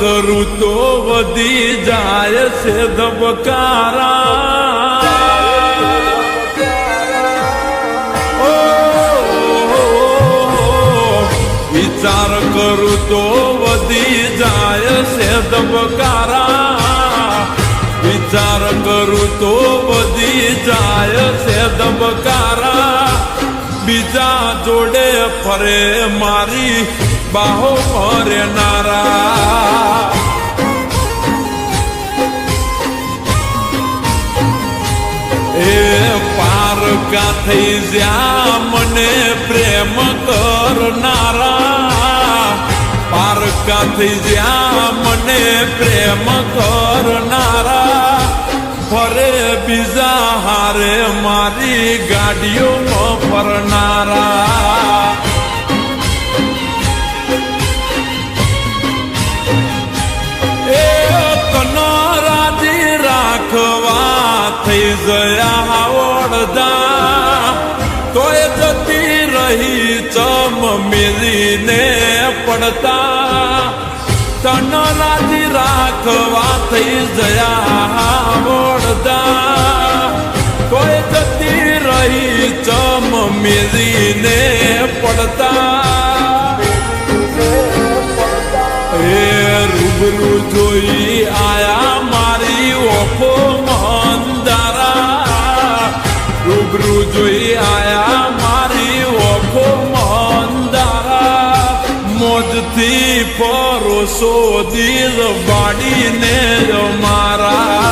કરું તો વધી જાય છે ધબકારા. વિચાર કરું તો વધી જાય છે ધબકારા. વિચાર કરું તો વધી જાય છે ધબકારા. બીજા જોડે ફરે મારી બાહો ફરે નારા. એ પારકા થઈ જ્યાં મને પ્રેમ કરનારા. પારકા થઈ જ્યાં મને પ્રેમ કરનારા. ફરે બીજા હારે મારી ગાડીઓમાં ફરનારા. કનરાજી રાખવા થઈ જયા ઓળદા કોઈ જતી રહી ચમ મેરીને પડતા. એ રૂબરૂ જોઈ આયા મારી ઓખો મંદારા. રૂબરૂ જોઈ આયા મોજથી પરોસો દિલ બાડીને મારા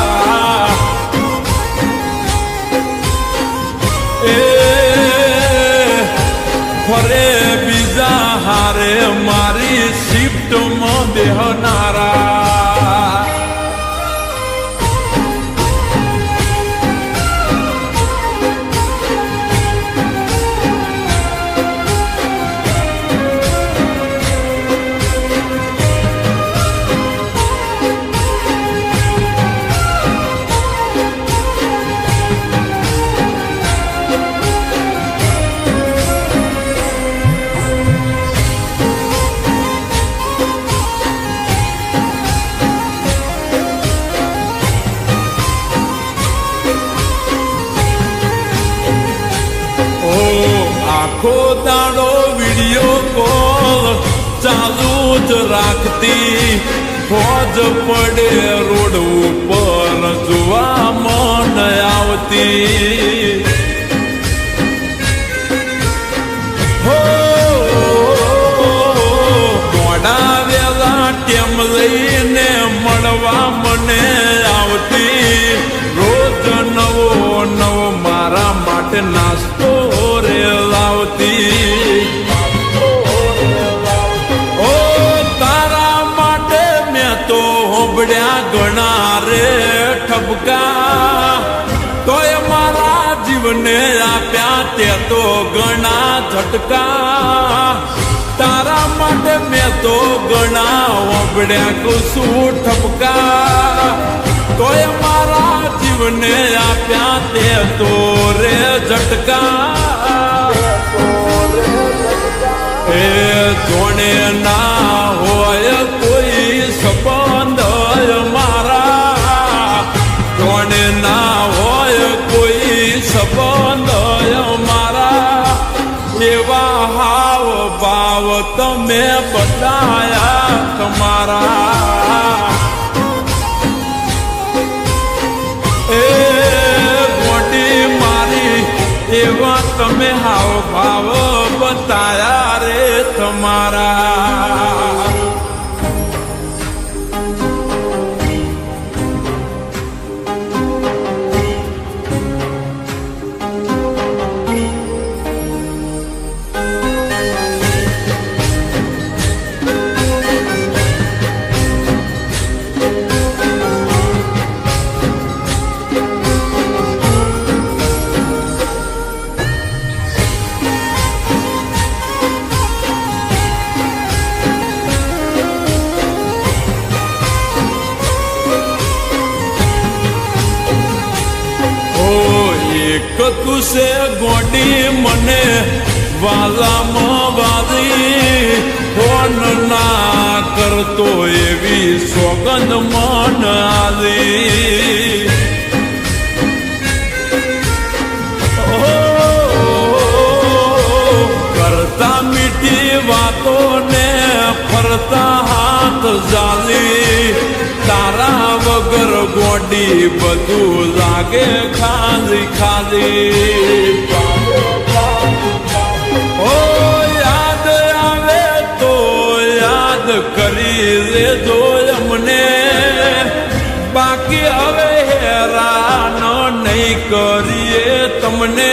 આખો દાડો વીડિયો કોલ ચાલુ જ રાખતી. ફોજ પડે રોડ ઉપર જોવા મન આવતી. માટે નાસ્તો રે લાવતી. ઓ તારા માટે મેં તો હોબળ્યા ઘણા રે ઠપકા. તોય મારા જીવને આપ્યા તે તો ઘણા ઝટકા. તારા માટે મેં તો ઘણા હોબળ્યા કુસું ઠપકા. તોય મારા જીવને આપ્યા તે તો રે ઝટકા. એ જોણે ના હોય કોઈ સંબંધ મારા. જોણે ના હોય કોઈ સંબંધ મારા. એવા હાવ ભાવ તમે બતાયા તમારા. તમે હાવ ભાવ છે ગોડી મને વાલામાં વાદી ફોન ના કરતો એવી સોગંદ મન આલી. વગર ગોડી બધું લાગે ખાલી ખાલી. ઓ, યાદ આવે તો યાદ કરી લેજો અમને. બાકી હવે હેરાન નહીં કરીએ તમને.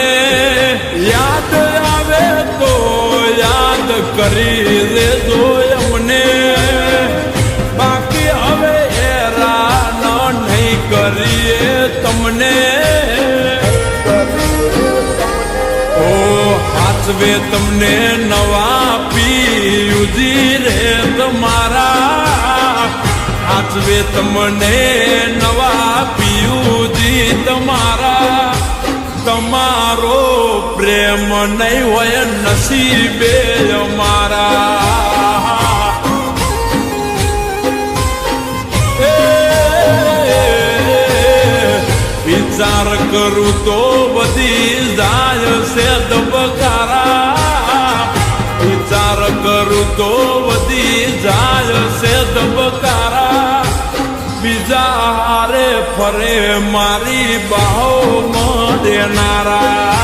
યાદ આવે તો યાદ કરી લેજો હાથવે તમને નવા પીયુજી રે તમારા. હાથવે તમને નવા પીયુજી તમારા. તમારો પ્રેમ નહીં હોય નસીબે અમારા. વિચાર કરું તો બધી જાય છે દબકારા તો બધી જાય છે દબકારા બીજા હારે ફરે મારી બાહો દેનારા.